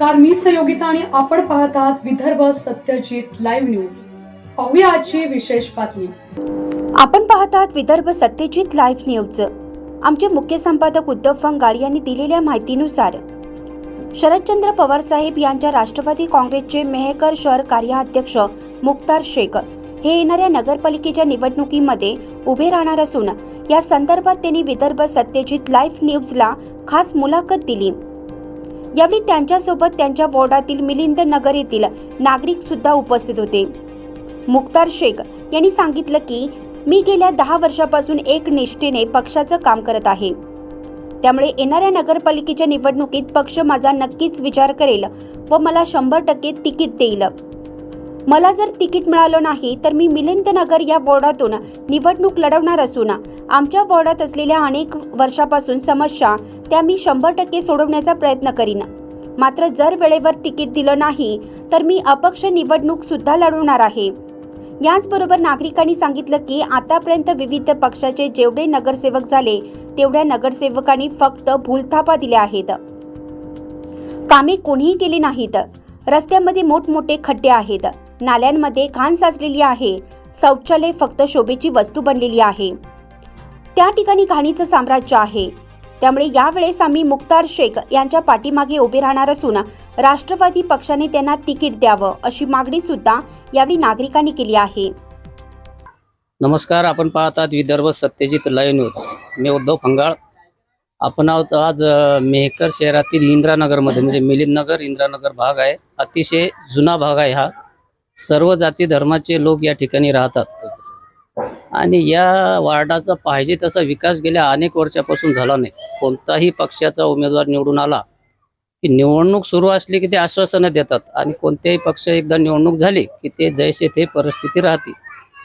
नमस्कार मी सहयोगिता आणि आपण पाहत आहात विदर्भ सत्यजित लाईव्ह न्यूज पाहूया आजची विशेष बातमी. आपण पाहत आहात विदर्भ सत्यजित लाईव्ह न्यूज आमचे मुख्य संपादक उद्धव फंगाळ यांनी दिलेल्या माहितीनुसार शरदचंद्र पवार साहेब यांच्या राष्ट्रवादी काँग्रेसचे मेहकर शहर कार्याध्यक्ष मुख्तार शेख हे येणाऱ्या नगरपालिकेच्या निवडणुकीमध्ये उभे राहणार असून या संदर्भात त्यांनी विदर्भ सत्यजित लाईव्ह न्यूजला खास मुलाखत दिली. यावेळी त्यांच्यासोबत त्यांच्या वॉर्डातील मिलिंद नगर येथील नागरिक सुद्धा उपस्थित होते. मुक्तार शेख यांनी सांगितलं की मी गेल्या दहा वर्षापासून एक निष्ठेने पक्षाचं काम करत आहे. त्यामुळे येणाऱ्या नगरपालिकेच्या निवडणुकीत पक्ष माझा नक्कीच विचार करेल व मला शंभर टक्के तिकीट देईल. मला जर तिकीट मिळालं नाही तर मी मिलिंद नगर या वॉर्डातून निवडणूक लढवणार असून आमच्या वॉर्डात असलेल्या अनेक वर्षापासून समस्या त्या मी शंभर टक्के सोडवण्याचा प्रयत्न करीन. मात्र जर वेळेवर तिकीट दिलं नाही तर मी अपक्ष निवडणूक सुद्धा लढवणार आहे. याचबरोबर नागरिकांनी सांगितलं की आतापर्यंत विविध पक्षाचे जेवढे नगरसेवक झाले तेवढ्या नगरसेवकांनी फक्त भूलथापा दिल्या आहेत. कामे कोणीही केली नाहीत. रस्त्यामध्ये मोठमोठे खड्डे आहेत. नाल्यांमध्ये घाण साचलेली आहे. शौचालय फक्त शोभेची वस्तू बनलेली आहे. त्या ठिकाणी घाणीचं साम्राज्य आहे. त्यामुळे यावेळेस आम्ही मुक्तार शेख यांच्या पाठीमागे उभे राहणार असून राष्ट्रवादी पक्षाने त्यांना तिकीट द्यावं अशी मागणी सुद्धा यावेळी नागरिकांनी केली आहे. नमस्कार आपण पाहतात विदर्भ सत्यजित लाईव्ह न्यूज. मी उद्धव फंगाळ. आपण आहोत आज मेहकर शहरातील इंद्रानगरमध्ये म्हणजे मिलिंदनगर इंद्रानगर भाग आहे. अतिशय जुना भाग आहे हा. सर्व जाती धर्माचे लोक या ठिकाणी राहतात. आणि या वार्डाचा पाहिजे तसा विकास गेल्या अनेक वर्षापासून झाला नाही. कोणताही पक्षाचा उमेदवार निवडून आला की निवडणूक सुरू असली की ते आश्वासनं देतात आणि कोणत्याही पक्ष एकदा निवडणूक झाली की ते जैसे ते परिस्थिती राहते.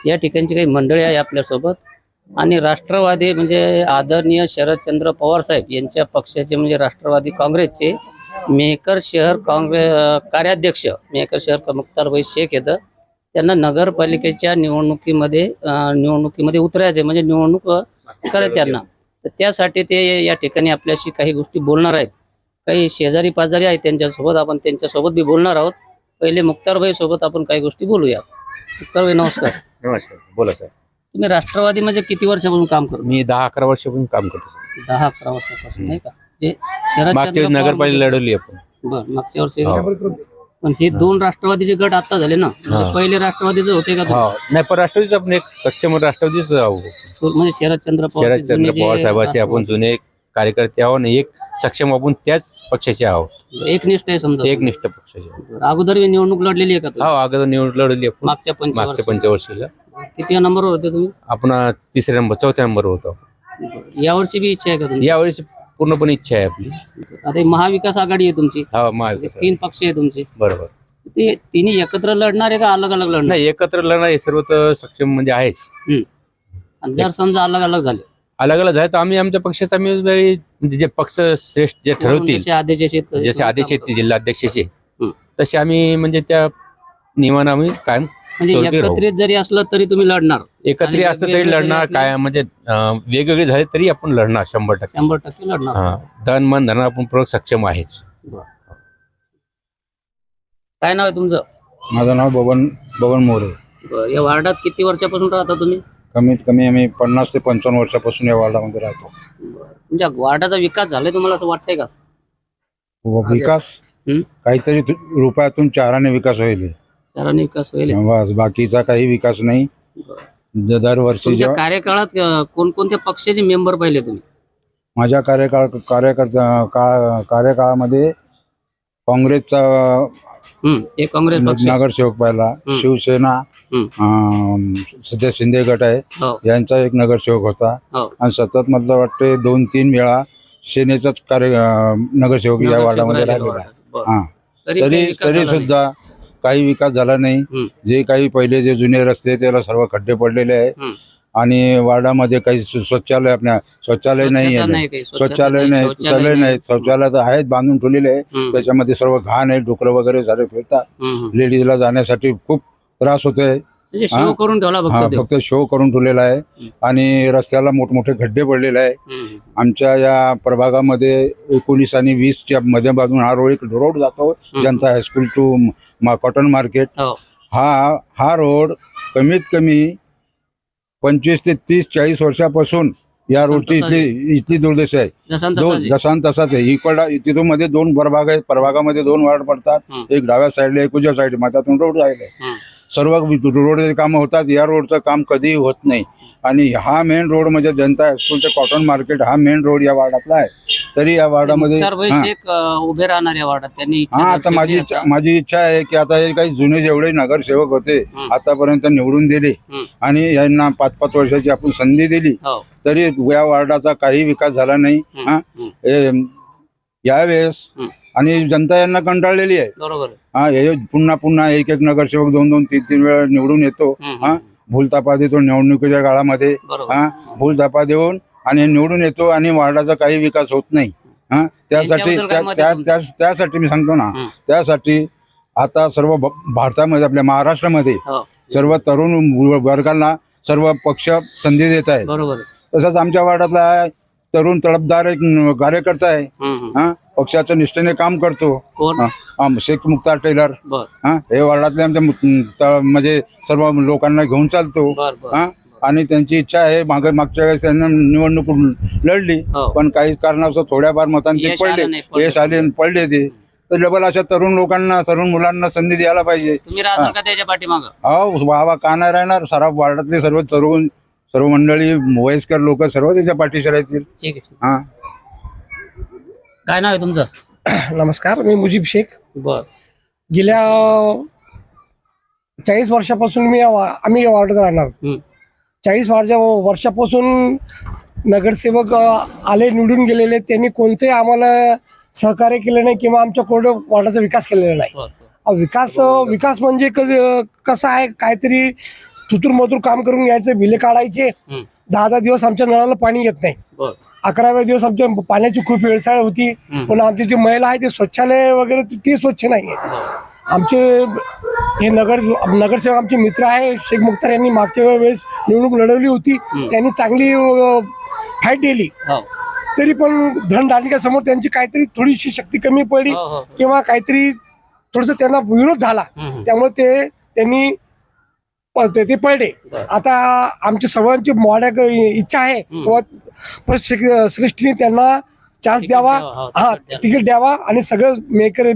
या ठिकाणची काही मंडळी आहे आपल्यासोबत. आणि राष्ट्रवादी म्हणजे आदरणीय शरदचंद्र पवार साहेब यांच्या पक्षाचे म्हणजे राष्ट्रवादी काँग्रेसचे मेहकर शहर काँग्रेस कार्याध्यक्ष मेहकर शहर मुख्तारभाई शेख येतं त्यांना नगरपालिकेच्या निवडणुकीमध्ये निवडणुकीमध्ये उतरायचे म्हणजे निवडणूक करायची त्यांना. तर त्यासाठी ते या ठिकाणी आपल्याशी काही गोष्टी बोलणार आहेत. काही शेजारी पाजारी आहेत त्यांच्यासोबत. आपण त्यांच्यासोबत बी बोलणार आहोत. पहिले मुख्तारभाई सोबत आपण काही गोष्टी बोलूया. मुख्तारभाई नमस्कार. नमस्कार. बोला सर. तुम्ही राष्ट्रवादी म्हणजे किती वर्षापासून काम करतो? मी दहा अकरा वर्षापासून काम करतो सर. दहा अकरा वर्षापासून नाही का? मागच्या वेळेस नगरपालिका लढवली आपण बर मागच्या वर्षी हो. पण हे दोन राष्ट्रवादीचे गट आता झाले ना म्हणजे. पहिले राष्ट्रवादीचे होते का तुम्ही? हो नाही पण राष्ट्रवादीच आपण एक सक्षम राष्ट्रवादीच. सुर- म्हणजे शरदचंद्र पवार शरदचंद्र पवार साहेबांचे आपण जुने कार्यकर्ते आहोत आणि एक सक्षम आपण त्याच पक्षाचे आहोत एकनिष्ठ आहे समजा एक निष्ठ पक्षाचे आहोत. बरं. अगोदर ही निवडणूक लढलेली आहे का तुम्ही? हो अगोदर निवड लढवली आपण मागच्या मागच्या पंचवर्षी पंचवर्षीला किती नंबरवर होते तुम्ही आपण तिसऱ्या नंबर चौथ्या नंबर होतो बरं. यावर्षी बी इच्छा आहे का तुमची यावेळेस पूर्णपणे इच्छा आहे आपली. आता ही महाविकास आघाडी आहे तुमची. हा महाविकास तीन पक्ष आहे तुमचे. बरोबर. ते तिन्ही एकत्र लढणार आहे का अलग अलग लढणार? नाही एकत्र लढणार हे सर्व तर सक्षम म्हणजे आहेच. आणि जर समजा अलग अलग झाले? अलग अलग झाले तर आम्ही आमच्या पक्षाचा आम्ही म्हणजे जे पक्ष श्रेष्ठ जे ठरवतील जसे आदेश असेल जसे आदेश आहेत जिल्हाध्यक्षाचे. तसे आम्ही म्हणजे त्या नियमानं आम्ही कायम म्हणजे राहू. एकत्रित जरी असलं तरी तुम्ही लढणार. एकत्रित आणि असतं तरी वेगवेगळे लढणार असले- काय म्हणजे अं, वेगवेगळे झाले तरी आपण लढणार शंभर टक्के. शंभर टक्के लढणार. हा धन मन धन आपण पूर्वक सक्षम आहेच. काय नाव आहे तुमचं? माझं नाव बबन बबन मोरे. बरं, या वार्डात किती वर्षापासून राहता तुम्ही? कमीत कमी आम्ही पन्नास ते पंचावन्न वर्षापासून या वार्डामध्ये राहतो. म्हणजे वार्डाचा विकास झालाय तुम्हाला असं वाटतंय का? व विकास? हं? काहीतरी तु- रुपयातून चाराने विकास होईल. शहराने विकास होईल. बस बाकीचा काही विकास नाही. द- दरवर्षी तुमच्या जेव्हा कार्यकाळात अं, कोणकोणत्या पक्षाचे मेंबर पाहिले तुम्ही? माझ्या कार्यकाळ कार्यकर्ता का- कार्यकाळामध्ये काँग्रेसचा हम्म, एक काँग्रेस पक्ष नगरसेवक पाहिला. शिवसेना. अं, सध्या शिंदे गट आहे. हो. यांचा एक नगरसेवक होता. हो. आणि सतत मतलब वाटते दोन तीन वेळा सेनेचाच कार्य अं, नगरसेवक या नगरसेवक वार्डामध्ये राहिले राहिलेला आहे. बरं. हा. तरी काही तरी विकास तरी झाला नाही. सुद्धा काही विकास झाला नाही. जे काही पहिले जे जुने रस्ते त्याला सर्व खड्डे पडलेले आहे. आणि वार्डामध्ये काही शौचालय आपल्या शौचालय नाही आहे. शौचालय नाही शौचालय नाही शौचालय तर आहेत बांधून ठेवलेले आहे त्याच्यामध्ये सर्व घाण आहे डुकरं वगैरे सारे फिरतात. लेडीजला जाण्यासाठी खूप त्रास होतोय. म्हणजे शो? करून ठेवला हा फक्त देव फक्त शो करून ठेवलेला आहे. आणि रस्त्याला मोठमोठे खड्डे पडलेले आहे. हम्म. आमच्या या प्रभागामध्ये एकोणीस आणि वीसच्या मध्ये बाजून हा रोड एक रोड जातो Janata high school to cotton market हो. हा हा रोड कमीत कमी पंचवीस ते तीस चाळीस वर्षापासून या रोडची तसा इथली इथली दुर्दश आहे. जसा न तसाच आहे. जसा न तसाच आहे. इकडा तिथून मध्ये दोन प्रभाग आहेत. प्रभागामध्ये दोन वार्ड पडतात. हं. एक डाव्या साईडला एक उजव्या साईड माझ्यातून रोड आहे हं. सर्व रोडचे कामं होतात या रोडचं काम कधीही होत नाही. आणि हा मेन रोड म्हणजे जनता हायस्कूल ते कॉटन मार्केट हा मेन रोड या वार्डातला आहे. तरी या वार्डामध्ये हा. उभे राहणार या वार्डात त्यांनी हा आता माझी माझी इच्छा आहे की आता हे काही जुने जेवढे नगरसेवक होते. आतापर्यंत निवडून दिले. आणि यांना पाच पाच वर्षाची आपण संधी दिली. हो. तरी या वार्डाचा काही विकास झाला नाही. हं. यावेळेस. आणि जनता यांना कंटाळलेली आहे बरोबर. हा हे पुन्हा पुन्हा एक एक नगरसेवक दोन दोन तीन तीन वेळा निवडून येतो हं. भूलतापा देतो निवडणुकीच्या काळामध्ये हा भूलतापा देऊन आणि निवडून येतो आणि वार्डाचा काही विकास होत नाही हा त्यासाठी त्यासाठी मी सांगतो ना. त्यासाठी आता सर्व भारतामध्ये आपल्या महाराष्ट्रामध्ये हो सर्व तरुण वर्गाला सर्व पक्ष संधी देत आहे बरोबर आहे. तसंच आमच्या वार्डातला तरुण तडफदार एक कार्यकर्ता आहे. हं, हं. हा पक्षाच्या निष्ठेने काम करतो. हा, हा, शेख मुक्तार टेलर. हा हे वार्डातले आमच्या मु- त- म्हणजे सर्व लोकांना घेऊन चालतो. बर बर हा आणि त्यांची इच्छा आहे मागे मागच्या वेळेस त्यांना निवडणूक लढली. हो. पण काही कारणास्तव थोड्याफार मतांनी ते यश आलं पडले. यश आले आणि पडले ते. तर डबल अशा तरुण लोकांना तरुण मुलांना संधी द्यायला पाहिजे. तुम्ही राहसाल का त्याच्या पाठीमाग? अहो वा वा का नाही राहणार सारा वार्डातले सर्व तरुण सर्व मंडळी वयस्कर लोक सर्व त्याच्या पाठीशी राहतील. ठीक आहे हा. काय नाव आहे तुमचं? नमस्कार मी मुजीब शेख. बर. गेल्या चाळीस वर्षापासून मी या वा- आम्ही या वार्डात राहणार. हं. चाळीस वर्षा वर्षापासून नगरसेवक अ, आले निवडून गेलेले. त्यांनी कोणते आम्हाला सहकार्य केलं नाही किंवा आमच्या कोरड वार्डाचा विकास केलेला नाही. बर अ, विकास अ, विकास म्हणजे क- कसं आहे? काहीतरी तुतूर मधूर काम करून घ्यायचं बिले काढायचे. दहा दहा दिवस आमच्या नळाला पाणी येत नाही. अकराव्या दिवस आमच्या पाण्याची खूप वेळसाळ होती. पण आमची जी महिला आहे ती स्वच्छालय वगैरे ती- स्वच्छ नाही आमचे हे नगर नगरसेवक आमचे मित्र आहे शेख मुख्तार यांनी मागच्या वेळेस निवडणूक लढवली होती. त्यांनी चांगली फाईट दिली हो. तरी पण धनदांडक्यासमोर त्यांची काहीतरी थोडीशी शक्ती कमी पडली हो हो किंवा काहीतरी थोडस त्यांना विरोध झाला. त्यामुळे ते त्यांनी प- ते बरं. आता आमच्या सर्वांची मोड्या इच्छा आहे पण सृष्टीने त्यांना चान्स द्यावा हो, हा तिकीट द्यावा. आणि सगळं मेकर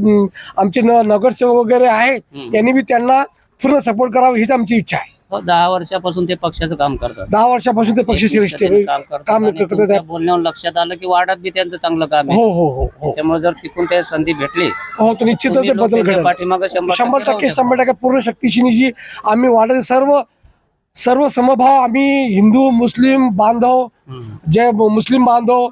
आमचे नगरसेवक वगैरे आहेत. यांनी बी त्यांना पूर्ण सपोर्ट करावा हीच आमची इच्छा आहे हो, दहा वर्षापासून ते पक्षाचं काम करतात दहा वर्षापासून ते पक्ष श्रेष्ठ निष्ठेने काम करतात काम आणि करतात तुमच्या बोलण्यावर लक्षात आलं की वार्डात बी त्यांचं चांगलं काम आहे हो हो हो हो त्याच्यामुळे जर तिकून ते संधी भेटली हो तर निश्चितच तुम्ही ते लोक बदल त्याच्या घडेल पाठीमागं शंभर शंभर राहू टक्के शकता. शंभर टक्के पूर्ण शक्तीशी जी आम्ही वाढत सर्व सर्व समभाव आम्ही हिंदू मुस्लिम बांधव. जे मुस्लिम बांधव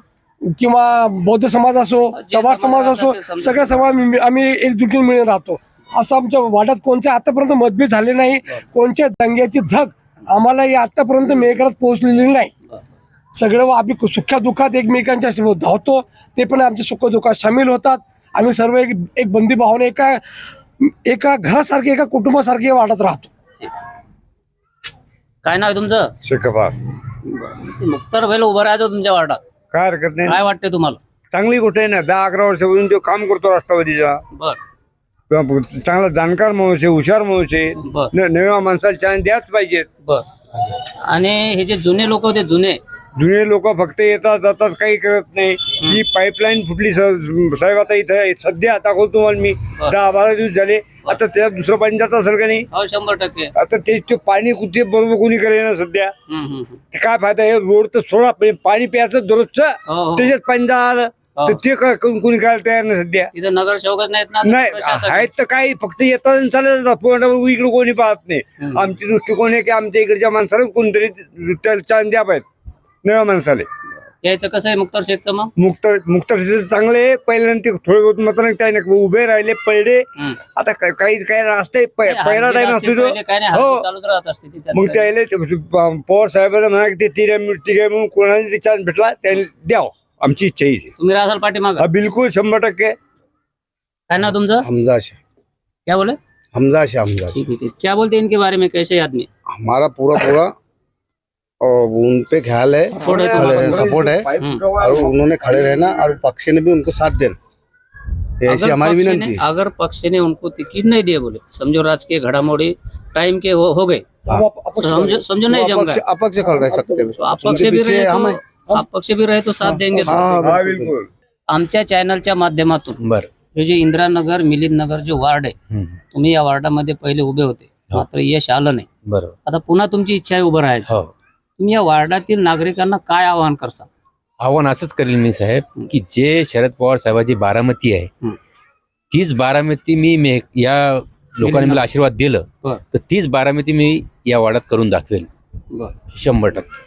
किंवा बौद्ध समाज असो जे चव्हाण समाज समाज असो समजा. सगळ्या समाज आम्ही- आम्ही एकजुटीने मिळून राहतो असं आमच्या वाड्यात कोणत्या आतापर्यंत मतभेद झाले नाही कोणत्या दंग्याची झग आम्हाला या आतापर्यंत मेघरात पोहोचलेली नाही. सगळं आम्ही सुख्या दुःखात एकमेकांच्या सोबत धावतो ते पण आमच्या सुख दुःखात सामील होतात आम्ही सर्व एक एक बंदी भावने एका एका घरासारखे एका कुटुंबासारखे वाढत राहतो. काय नाव आहे तुमचं? शेखपार मुक्तार भाईल उभं राहायचं तुमच्या वार्डात काय हरकत नाही. काय वाटतंय तुम्हाला? चांगली गोष्ट आहे ना दहा अकरा वर्षापासून तो काम करतो राष्ट्रवादीचा. बर. चांगला जाणकार माणूस आहे हुशार माणूस आहे बर. न- नव्या माणसाला चान्स द्याच पाहिजे बर. आणि हे जे जुने लोक होते जुने? जुने लोक फक्त येतात जातात काही करत नाही. ही पाईपलाईन फुटली स- साहेब आता इथं आहे. सध्या दाखवतो तुम्हाला मी. बरं. दहा बारा दिवस झाले. आता त्यात दुसरं पाणी जात असेल का नाही? हो शंभर टक्के. आता ते ते पाणी कुठे बरोबर कोणी करेल ना सध्या. ते काय फायदा हे रोड तर सोडा पण पाणी प्यायचं दररोजचं. हो हो. त्याच्यात पाणी आलं. तर ते काय कोणी करायला तयार नाही सध्या. तिथे नगरसेवकच नाहीत ना नाही प्रशासक. आहेत तर काही फक्त येतात आणि चालत जातात. पोटावर इकडे कोणी पाहत नाही. हम्म. आमची दृष्टिकोन आहे की आमच्या इकडच्या माणसाला कोणतरी त्याला द्या पाहिजे नव्या माणसाले. यायचं कसं आहे मुक्तार शेखचं मग? मुक्त मुक्त चांगले आहे. पहिल्यांदा ते थोडे बहुत काही नाही उभे राहिले पडले हं. आता का- काही काही नाही, पहिला हलगी टाइम असते पहिले काय नाही तो हो. चालूच राहत असते ती त्यात मग काय. त्याला ते पवार साहेबांना म्हणा की ते तिघ म्हणून कोणाला चान्स भेटला त्याला द्यावं. आमची इच्छा ही तुम्ही राहाल पाठीमाग हा बिलकुल शंभर टक्के. काय नाव तुमचं? हमजा काय बोले? हमजा से हमजा ठीक है ठीक. क्या बोलते हैं इनके बारे में? कैसे आदमी हमारा पूरा पूरा और उन पे ख्याल है Support है खड़े रहना, सपोर्ट है। हम्म। और उन्होंने खड़े रहना और पक्ष ने भी उनको साथ देना। ये ऐसी अगर हमारी पक्ष विनंती ने है। अगर पक्ष ने उनको टिकट नहीं दिए बोले समझो राजकीय घडामोडी टाइम के हो, हो गए। हम अपक्ष समझो समझो नहीं वो जम अपक्ष गए। अपक्ष खड़ रह सकते हैं। तो आप उनके भी पीछे रहे हम तो आप पक्ष भी रहे तो साथ देंगे हाँ, हा बिल्कुल, आमच्या चॅनलच्या माध्यमातून बर. हे जे इंदिरानगर मिलिंदनगर जो वार्ड आहे. तुम्ही या वार्डामध्ये पहिले उभे होते. हो. मात्र यश आलं नाही. बरोबर. आता पुन्हा तुमची इच्छा आहे उभं राहायची. हो. तुम्ही या वार्डातील नागरिकांना काय आवाहन करसा आव्हान असंच करेल मी साहेब की जे शरद पवार साहेबांची बारामती आहे. तीच बारामती मी मे या लोकांनी मला आशीर्वाद दिलं बरं. तर तीच बारामती मी या वाड्यात करून दाखवेल. शंभर टक्के.